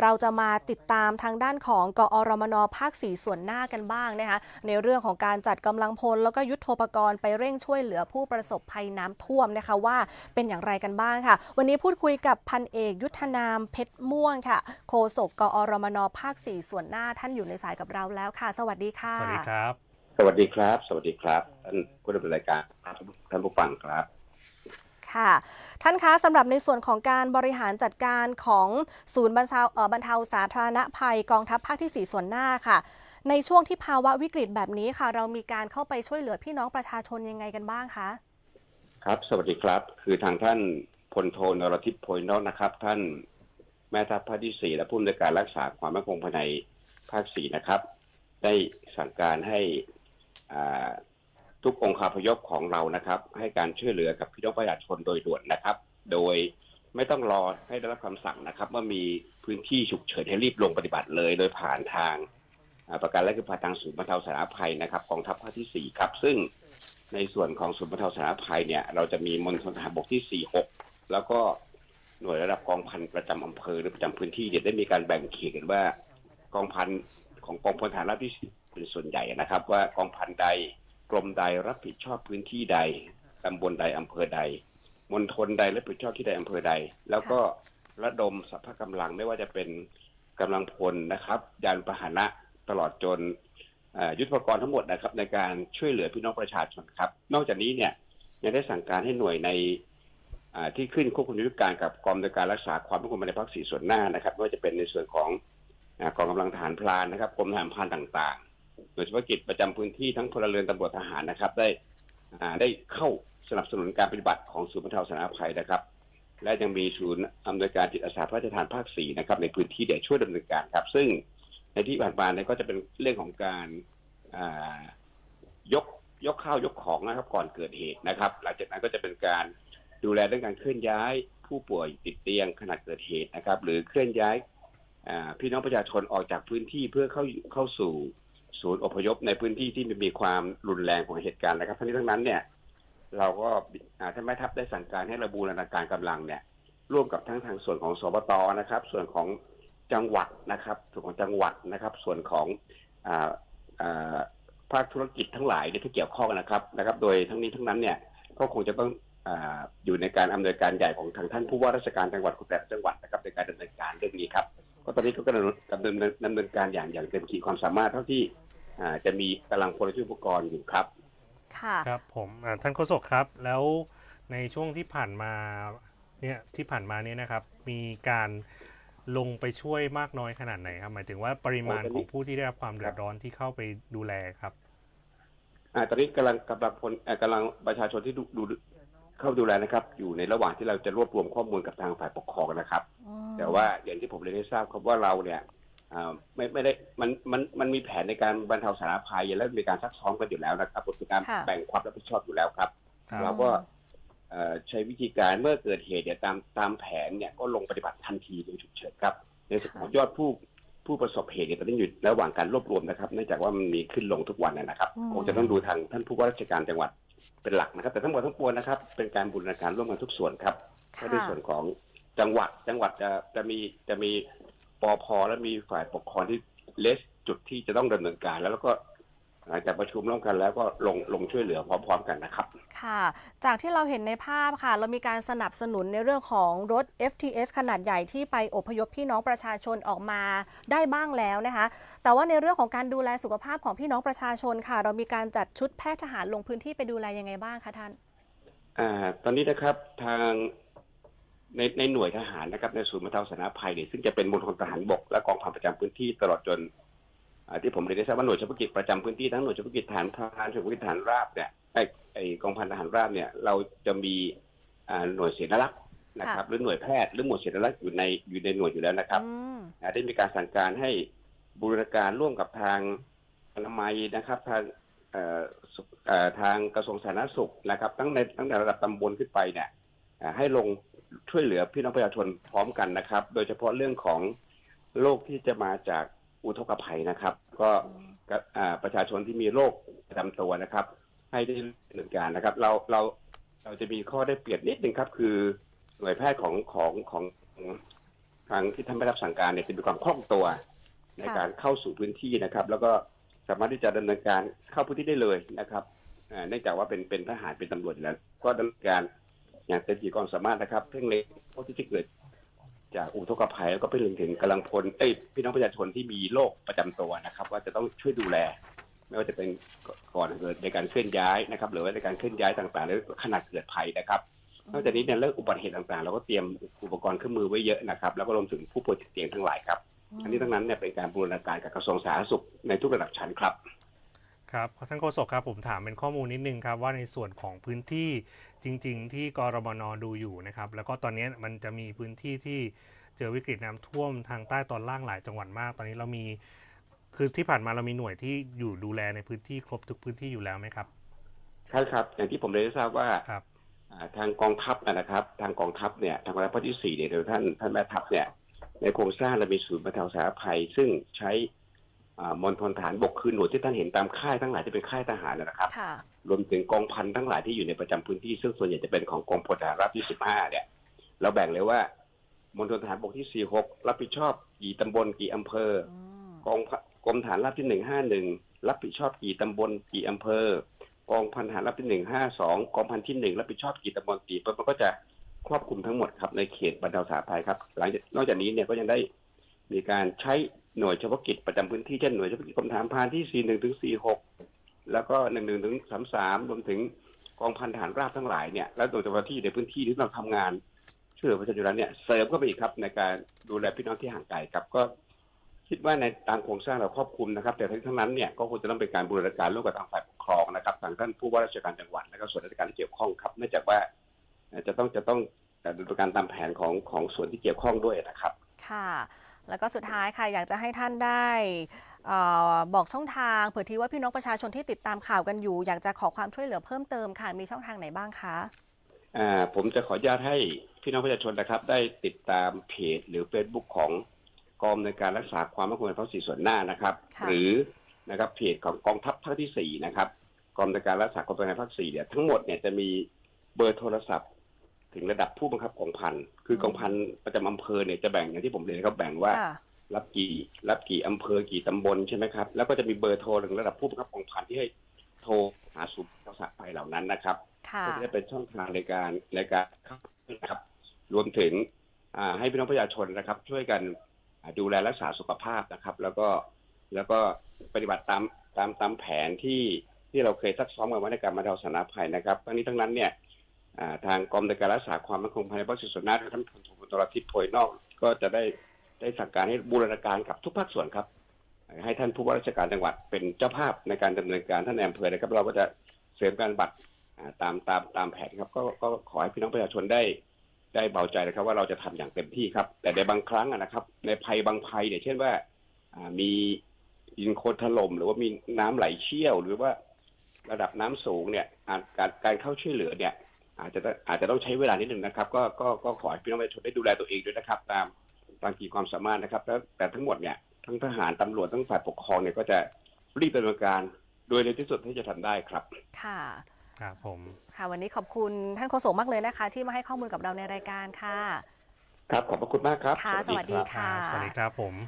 เราจะมาติดตามทางด้านของกอรมนภาค 4 ส่วนหน้ากันบ้างนะคะในเรื่องของการจัดกำลังพล แล้วก็ยุทโธปกรณ์ไปเร่งช่วยเหลือผู้ประสบภัยน้ำท่วมนะคะว่าเป็นอย่างไรกันบ้างค่ะ วันนี้พูดคุยกับพันเอกยุทธนามเพชรม่วงค่ะ โฆษกกอรมนภาค 4 ส่วนหน้าท่านอยู่ในสายกับเราแล้วค่ะ สวัสดีค่ะสวัสดีครับ สวัสดีครับ สวัสดีครับท่านผู้ดำเนินรายการครับท่านผู้ฟังครับ ค่ะ ท่านคะสำหรับในส่วนของการบริหารจัดการของศูนย์บรรเทาบรรเทาสาธารณภัยกองทัพภาคที่ 4 ส่วนหน้าค่ะ ในช่วงที่ภาวะวิกฤตแบบนี้ค่ะ เรามีการเข้าไปช่วยเหลือพี่น้องประชาชนยังไงกันบ้างคะ ครับ สวัสดีครับ คือทางท่านพลโทนรทิพย์โพยนอกนะครับ ท่านแม่ทัพภาคที่สี่และผู้อำนวยการรักษาความมั่นคงภายในภาคสี่นะครับ ได้สั่งการให้อ่า ทุกองค์คาพยพของเรานะครับ ให้การช่วยเหลือกับพี่น้องประชาชนโดยด่วนนะครับ โดยไม่ต้องรอให้ได้รับคำสั่งนะครับว่ามีพื้นที่ฉุกเฉินให้รีบลงปฏิบัติเลย โดยผ่านทางประกันและคือผ่านทางศูนย์บรรเทาสาธารณภัยนะครับกองทัพภาคที่สี่ครับ ซึ่งในส่วนของศูนย์บรรเทาสาธารณภัยเนี่ยเราจะมีมณฑลทหารบกที่46แล้วก็หน่วยระดับกองพันประจำอำเภอหรือประจำพื้นที่เนี่ยได้มีการแบ่งเขตกันว่ากองพันของกองพลทหารราบที่สิบเป็นส่วนใหญ่นะครับ ว่ากองพันใด กรมใดรับผิดชอบพื้นที่ใดตำบลใดอำเภอใดมณฑลใดรับผิดชอบที่ใดอำเภอใด แล้วก็ระดมสรรพกำลังไม่ว่าจะเป็นกำลังพลนะครับ ยานพาหนะตลอดจนเอ่อยุทธปกรณ์ทั้งหมดนะครับ ในการช่วยเหลือพี่น้องประชาชนครับ นอกจากนี้เนี่ยยังได้สั่งการให้หน่วยในอ่าที่ขึ้นควบคุมยุทธการกับกองอำนวยการรักษาความมั่นคงภายในภาคสี่ส่วนหน้านะครับไม่ว่าจะเป็นในส่วนของอากองกำลังทหารพรานนะครับกรมทหารพรานต่างๆ หน่วยเฉพาะกิจประจำพื้นที่ทั้งพลเรือนตำรวจทหารนะครับ ได้ได้เข้าสนับสนุนการปฏิบัติของศูนย์บรรเทาสาธารณภัยนะครับ และยังมีศูนย์อำนวยการจิตอาสาพระราชทานภาคสี่นะครับ ในพื้นที่เดี๋ยวช่วยดำเนินการครับ ซึ่งในที่ผ่านมาเนี่ยก็จะเป็นเรื่องของการายกยกข้าวยกของนะครับ ก่อนเกิดเหตุนะครับ หลังจากนั้นก็จะเป็นการดูแลเรื่องการเคลื่อนย้ายผู้ป่วยติดเตียงขณะเกิดเหตุนะครับ หรือเคลื่อนย้ายาพี่น้องประชาชนออกจากพื้นที่เพื่อเข้าเข้าสู่ ศูนย์อพยพในพื้นที่ที่มีความรุนแรงของเหตุการณ์นะครับทั้งนี้ทั้งนั้นเนี่ยเราก็ท่านแม่ทัพได้สั่งการให้ระบูรณาการกำลังเนี่ย ร่วมกับทั้งทางส่วนของสบตนะครับ ส่วนของจังหวัดนะครับ ส่วนของจังหวัดนะครับ ส่วนของภาคธุรกิจทั้งหลายที่เกี่ยวข้องนะครับนะครับ โดยทั้งนี้ทั้งนั้นเนี่ยก็คงจะต้องออยู่ในการอำนวยการใหญ่ของทางท่านผู้ว่าราชการจังหวัดของแต่ละจังหวัดนะครับในการดำเนินการเรื่องนี้ครับก็ตอนนี้ก็กำลังดำเนินดำเนินการอย่างอย่างเต็มขีดความสามารถเท่าที่ จะมีกำลังพลและอุปกรณ์อยู่ครับ ค่ะครับผมอ่าท่านโฆษกครับ แล้วในช่วงที่ผ่านมาเนี่ยที่ผ่านมาเนี่ยนะครับ มีการลงไปช่วยมากน้อยขนาดไหนครับ หมายถึงว่าปริมาณโอ้ตอนขนี้องผู้ที่ได้รับความเดือดร้อนที่เข้าไปดูแลครับอ่าตอนนี้กำลังกำลังพลเอ่อกำลังประชาชนที่ดูดูเข้าดูแลนะครับ อยู่ในระหว่างที่เราจะรวบรวมข้อมูลกับทางฝ่ายปกครองนะครับ แต่ว่าอย่างที่ผมเรียนให้ทราบครับว่าเราเนี่ยอ่า ไม่ไม่ได้มันมันมันมีแผนในการบรรเทาสาธารณภัยและมีการซักซ้อมกันอยู่แล้วนะครับมีการค่ะแบ่งความรับผิดชอบอยู่แล้วครับครับเราก็เอ่อใช้วิธีการเมื่อเกิดเหตุเนี่ยตามตามแผนเนี่ยก็ลงปฏิบัติทันทีโดยฉุกเฉินครับ ในส่วนของยอดผู้ผู้ประสบเหตุเนี่ยตอนนี้อยู่ระหว่างการรวบรวมนะครับเนื่องจากว่ามันมีขึ้นลงทุกวันนะครับอืมคงจะต้องดูทางท่านผู้ว่าราชการจังหวัดเป็นหลักนะครับ แต่ทั้งหมดทั้งปวงนะครับ เป็นการบูรณาการร่วมกันทุกส่วนครับค่ะก็ในส่วนของจังหวัดจังหวัดจะจะมีจะมี ปอพและมีฝ่ายปกครองที่เลสจุดที่จะต้องดำเนินการแล้วแล้วก็หลังจากประชุมร่วมกันแล้วก็ลงลงช่วยเหลือพร้อมๆ กันนะครับ ค่ะ จากที่เราเห็นในภาพค่ะ เรามีการสนับสนุนในเรื่องของรถ FTS ขนาดใหญ่ที่ไปอพยพพี่น้องประชาชนออกมาได้บ้างแล้วนะคะ แต่ว่าในเรื่องของการดูแลสุขภาพของพี่น้องประชาชนค่ะ เรามีการจัดชุดแพทย์ทหารลงพื้นที่ไปดูแลยังไงบ้างคะท่าน อ่า ตอนนี้นะครับทาง ในในหน่วยทหารนะครับในศูนย์บรรเทาสาธารณภัยเนี่ยซึ่งจะเป็นมณฑลทหารบกและกองพันประจำพื้นที่ตลอดจนอ่าที่ผมเรียนได้ทราบว่าหน่วยเฉพาะกิจประจำพื้นที่ทั้งหน่วยเฉพาะกิจฐานพรานหน่วยเฉพาะกิจฐานราบเนี่ยไอไอกองพันทหารราบเนี่ยเราจะมีอ่าหน่วยเสนารักษ์นะครับ หรือหน่วยแพทย์หรือหมวดเสนารักษ์อยู่ในอยู่ในหน่วยอยู่แล้วนะครับอืมอ่าได้มีการสั่งการให้บูรณาการร่วมกับทางอนามัยนะครับทางเอ่อสุเอ่อทางกระทรวงสาธารณสุขนะครับ ตั้งในตั้งแต่ระดับตำบลขึ้นไปเนี่ยอ่าให้ลง ช่วยเหลือพี่น้องประชาชนพร้อมกันนะครับ โดยเฉพาะเรื่องของโรคที่จะมาจากอุทกภัยนะครับ ก็ก็อ่าประชาชนที่มีโรคประจำตัวนะครับ ให้ได้ดำเนินการนะครับ เราเราเราจะมีข้อได้เปรียบนิดนึงครับ คือหน่วยแพทย์ของของของทางที่ท่านไม่รับสั่งการเนี่ยจะมีความคล่องตัว ในค่ะการเข้าสู่พื้นที่นะครับ แล้วก็สามารถที่จะดำเนินการเข้าพื้นที่ได้เลยนะครับอ่าเนื่องจากว่าเป็นเป็นทหารเป็นตำรวจอยู่แล้ว ก็ดำเนินการ อย่างเต็มที่ความสามารถนะครับเพ่งเล็งพวกที่จะเกิด จากอุทกภัยแล้วก็ไปถึงถึงกำลังพลเอ้ยพี่น้องประชาชนที่มีโรคประจำตัวนะครับ ว่าจะต้องช่วยดูแล ไม่ว่าจะเป็นก่อนเกิดในการเคลื่อนย้ายนะครับ หรือว่าในการเคลื่อนย้ายต่างๆหรือขณะเกิดภัยนะครับนอกจากนี้เนี่ยเรื่องอุบัติเหตุต่างๆ เราก็เตรียมอุปกรณ์เครื่องมือไว้เยอะนะครับ แล้วก็รวมถึงผู้ป่วยติดเตียงทั้งหลายครับ อันนี้ทั้งนั้นเนี่ยเป็นการบูรณาการกับกระทรวงสาธารณสุขในทุกระดับชั้นครับ ครับท่านโฆษกครับผมถามเป็นข้อมูลนิดนึงครับว่าในส่วนของพื้นที่จริง ๆ ที่กรมนดูอยู่นะครับแล้วก็ตอนนี้มันจะมีพื้นที่ที่เจอวิกฤตน้ำท่วมทางใต้ตอนล่างหลายจังหวัดมาก ตอนนี้เรามีคือที่ผ่านมาเรามีหน่วยที่อยู่ดูแลในพื้นที่ครบทุกพื้นที่อยู่แล้วไหมครับใช่ครับ อย่างที่ผมได้ทราบว่าครับอ่าทางกองทัพนะครับ ทางกองทัพเนี่ยทางกองทัพภาคที่สี่เนี่ยโดยท่านท่านแม่ทัพเนี่ยในโครงสร้างเรามีศูนย์บรรเทาสาธารณภัย ซึ่งใช้อ่า มณฑลฐานบกคือหน่วยที่ท่านเห็นตามค่ายทั้งหลายที่เป็นค่ายทหารนะครับค่ะรวมถึงกองพันทั้งหลายที่อยู่ในประจำพื้นที่ซึ่งส่วนใหญ่จะเป็นของกองพลทหารราบที่15เนี่ย เราแบ่งเลยว่ามณฑลทหารบกที่46รับผิดชอบกี่ตำบลกี่อำเภออืมกองพะกรมฐานราบที่151รับผิดชอบกี่ตำบลกี่อำเภอกองพันทหารราบที่152กองพันที่1รับผิดชอบกี่ตำบลกี่อำเภอมันก็จะครอบคลุมทั้งหมดครับในเขตบรรเทาสาธารณภัยครับ หลังจากนอกจากนี้เนี่ยก็ยังได้มีการใช้ หน่วยเฉพาะกิจประจำพื้นที่เช่นหน่วยเฉพาะกิจกรมฐานพานที่ 41 ถึง 46 แล้วก็ 11 ถึง 33 รวมถึงกองพันทหารราบทั้งหลายเนี่ยแล้วโดยเฉพาะที่ในพื้นที่ที่เราทำงานช่วยเหลือประชาชนเนี่ยเสริมเข้าไปอีกครับในการดูแลพี่น้องที่ห่างไกลครับก็คิดว่าในตามโครงสร้างเราครอบคลุมนะครับ แต่ทั้งนั้นเนี่ยก็คงจะต้องเป็นการบูรณาการร่วมกับทางฝ่ายปกครองนะครับทางท่านผู้ว่าราชการจังหวัดและก็ส่วนราชการที่เกี่ยวข้องครับเนื่องจากว่าจะต้องจะต้องดำเนินการตามแผนของของส่วนที่เกี่ยวข้องด้วยนะครับ ค่ะ แล้วก็สุดท้ายค่ะอยากจะให้ท่านได้เออบอกช่องทางเผื่อที่ว่าพี่น้องประชาชนที่ติดตามข่าวกันอยู่ อยากจะขอความช่วยเหลือเพิ่มเติมค่ะมีช่องทางไหนบ้างคะอ่าผมจะขออนุญาตให้พี่น้องประชาชนนะครับ ได้ติดตามเพจหรือเฟซบุ๊กของกองในวยการรักษาความมั่นคงในท้องถิ่นส่วนหน้านะครับค่ะหรือนะครับเพจของกองทัพภาคที่สี่นะครับกองในวยการรักษาความปลอดภัยภาคสี่เนี่ยทั้งหมดเนี่ยจะมีเบอร์โทรศัพท์ ถึงระดับผู้บังคับกองพันคือกองพันประจำอำเภอเนี่ยจะแบ่งอย่างที่ผมเรียนครับแบ่งว่าค่ะรับกี่รับกี่อำเภอกี่ตำบลใช่ไหมครับ แล้วก็จะมีเบอร์โทรถึงระดับผู้บังคับกองพันที่ให้โทรหาศูนย์รักษาภัยเหล่านั้นนะครับค่ะก็จะได้เป็นช่องทางในการในการนะครับ รวมถึงอ่าให้พี่น้องประชาชนนะครับ ช่วยกันอ่าดูแลรักษาสุขภาพนะครับ แล้วก็แล้วก็ปฏิบัติตามตามตามแผนที่ที่เราเคยซักซ้อมกันไว้ในการบรรเทาสาธารณภัยนะครับทั้งนี้ทั้งนั้นเนี่ยอ่า ทางกรมในการรักษาความมั่นคงภายในภาคส่วนหน้าท่านพลโทตรทิพย์โพยนอกก็จะได้ได้สั่งการให้บูรณาการกับทุกภาคส่วนครับ ให้ท่านผู้ว่าราชการจังหวัดเป็นเจ้าภาพในการดำเนินการท่านในอำเภอนะครับ เราก็จะเสริมการบัตรตามตามตามแผนครับก็ก็ขอให้พี่น้องประชาชนได้ได้เบาใจนะครับ ว่าเราจะทำอย่างเต็มที่ครับ แต่ในบางครั้งนะครับ ในภัยบางภัยเนี่ยเช่นว่ามีดินโคลนถล่มหรือว่ามีน้ำไหลเชี่ยว หรือว่าระดับน้ำสูงเนี่ยการการเข้าช่วยเหลือเนี่ย อาจจะอาจจะต้องใช้เวลานิดหนึ่งนะครับ ก็ก็ก็ขอให้พี่น้องประชาชนได้ดูแลตัวเองด้วยนะครับ ตามตามขีดความสามารถนะครับ แล้วแต่ทั้งหมดเนี่ยทั้งทหารตำรวจทั้งฝ่ายปกครองเนี่ยก็จะรีบดำเนินการโดยเร็วที่สุดที่จะทำได้ครับ ค่ะครับผม ค่ะ วันนี้ขอบคุณท่านโฆษกมากเลยนะคะ ที่มาให้ข้อมูลกับเราในรายการค่ะ ครับขอบพระคุณมากครับ ค่ะ สวัสดีค่ะ สวัสดีครับผม